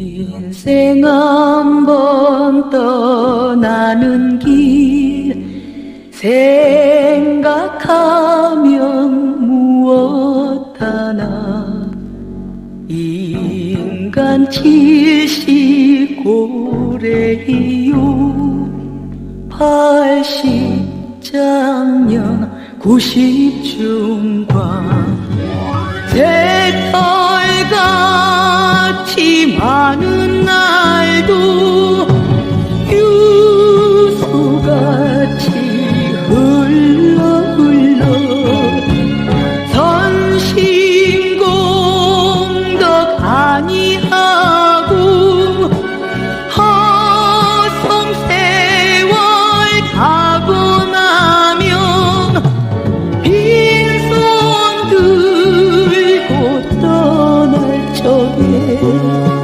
인생 한 번 떠나는 길 생각하면 무엇 하나? 인간 칠십고래이요 팔십장년 구십중반 날도 유수같이 흘러 흘러 선신공덕 아니하고 허송세월 가고 나면 빈손 들고 떠날 적에